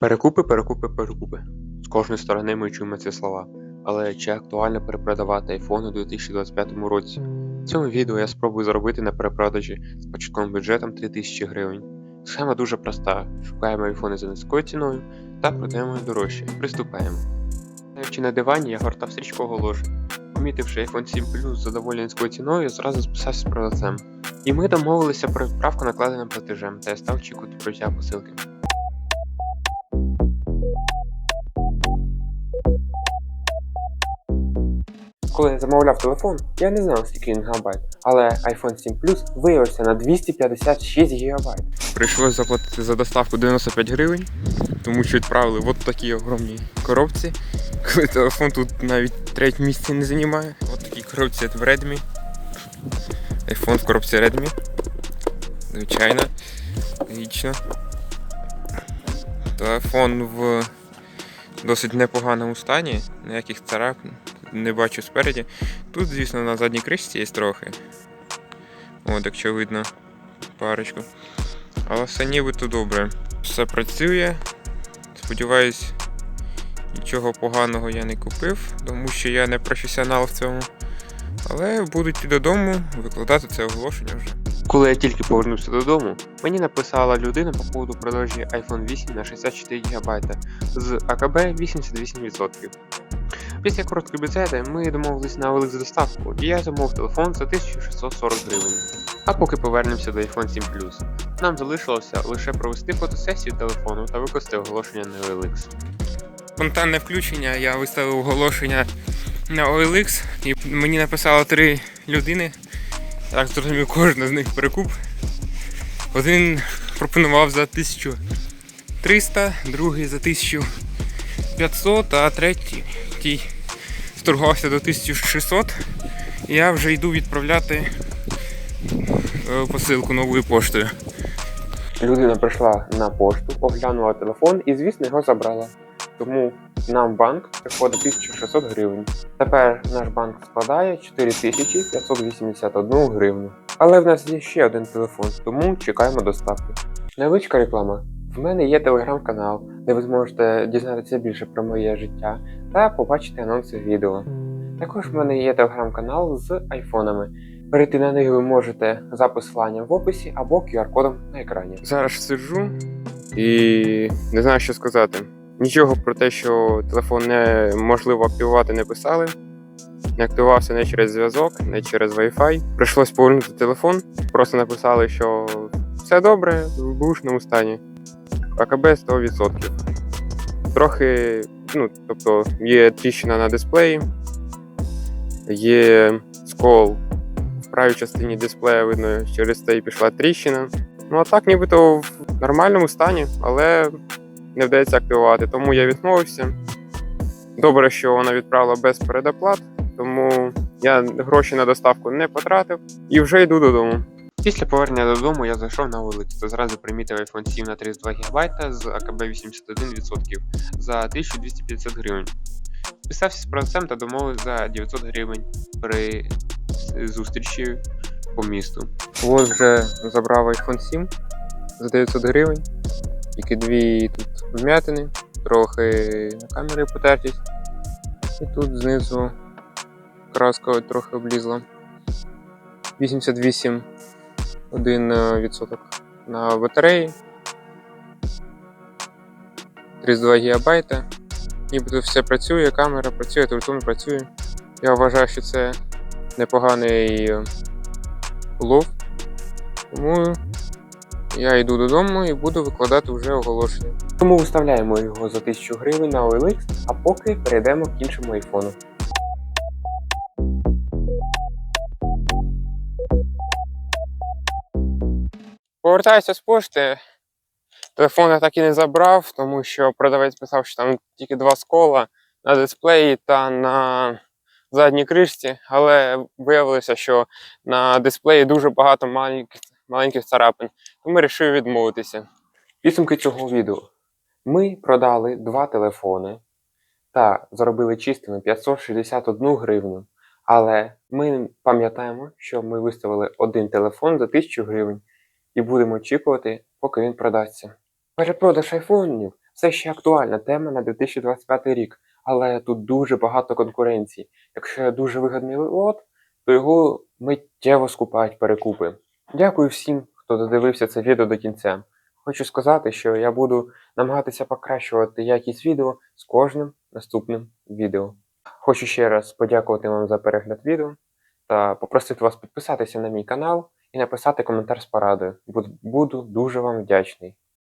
Перекупи, перекупи, перекупи. З кожної сторони ми чуємо ці слова. Але чи актуально перепродавати iPhone у 2025 році? В цьому відео я спробую заробити на перепродажі з початковим бюджетом 3000 гривень. Схема дуже проста: шукаємо iPhone за низькою ціною та продаємо дорожче. Приступаємо. Стоячи на дивані, я гортав стрічку оголошень. Помітивши iPhone 7 Plus за доволі низькою ціною, я зразу списався з продавцем. І ми домовилися про відправку накладеним платежем, та я став очікувати прийняття посилки. Коли замовляв телефон, я не знав, скільки він гігабайт, але iPhone 7 Plus виявився на 256 гігабайт. Прийшлось заплатити за доставку 95 гривень, тому що відправили от такій огромній коробці. Коли телефон тут навіть третє місце не займає. От такій коробці в Redmi. iPhone в коробці Redmi. Звичайно. Логічно. Телефон в досить непоганому стані, ніяких царапин не бачу спереді. Тут, звісно, на задній кришці є трохи. От, якщо видно парочку. Але все нібито добре. Все працює. Сподіваюсь, нічого поганого я не купив, тому що я не професіонал в цьому. Але буду йти додому викладати це оголошення вже. Коли я тільки повернувся додому, мені написала людина по поводу продажі iPhone 8 на 64 ГБ з АКБ 88%. Після короткої бесіди ми домовились на велику доставку, і я замовив телефон за 1640 гривень. А поки повернемося до iPhone 7 Plus, нам залишилося лише провести фотосесію телефону та викласти оголошення на OLX. Спонтанне включення, я виставив оголошення на OLX, і мені написало три людини. Так зрозумів, кожна з них перекуп. Один пропонував за 1300, другий за 1500, а третій тій вторгувався до 1600. І я вже йду відправляти е, посилку новою поштою. Людина прийшла на пошту, оглянула телефон і, звісно, його забрала. Тому нам банк приходить 1600 гривень. Тепер наш банк складає 4581 гривню. Але в нас є ще один телефон, тому чекаємо доставки. Невеличка реклама. В мене є телеграм-канал, де ви зможете дізнатися більше про моє життя та побачити анонси відео. Також в мене є телеграм-канал з айфонами. Перейти на них ви можете за посиланням в описі або QR-кодом на екрані. Зараз сиджу і не знаю, що сказати. Нічого про те, що телефон неможливо активувати, не писали. Не активувався не через зв'язок, не через Wi-Fi. Прийшлось повернути телефон. Просто написали, що все добре, в бушному стані. АКБ 100%. Трохи, ну, тобто, є тріщина на дисплеї, є скол в правій частині дисплея, видно, через це і пішла тріщина. Ну а так, нібито в нормальному стані, але не вдається активувати, тому я відмовився. Добре, що вона відправила без передоплат, тому я гроші на доставку не потратив і вже йду додому. Після повернення додому я зайшов на вулицю та зразу примітив iPhone 7 на 32 ГБ з АКБ 81% за 1250 гривень. Списався з продавцем та домовив за 900 гривень при зустрічі по місту. Ось вже забрав iPhone 7 за 900 гривень, тільки дві тут вм'ятини, трохи на камері потертість. І тут знизу краска трохи облізла. 88 1% на батареї. 32 ГБ. Нібито все працює, камера працює, телефон працює. Я вважаю, що це непоганий е, улов. Тому я йду додому і буду викладати вже оголошення. Тому виставляємо його за 1000 гривень на OLX, а поки перейдемо к іншому айфону. Повертаюся з пошти. Телефон я так і не забрав, тому що продавець писав, що там тільки два скола на дисплеї та на задній кришці, але виявилося, що на дисплеї дуже багато маленьких, маленьких царапин, тому вирішив відмовитися. Підсумки цього відео. Ми продали два телефони та заробили чистими 561 гривню. Але ми пам'ятаємо, що ми виставили один телефон за 1000 гривень і будемо очікувати, поки він продасться. Перепродаж айфонів Це ще актуальна тема на 2025 рік, але тут дуже багато конкуренції. Якщо є дуже вигідний лот, то його миттєво скупають перекупи. Дякую всім, хто додивився це відео до кінця. Хочу сказати, що я буду намагатися покращувати якість відео з кожним наступним відео. Хочу ще раз подякувати вам за перегляд відео та попросити вас підписатися на мій канал і написати коментар з порадою. Буду- дуже вам вдячний.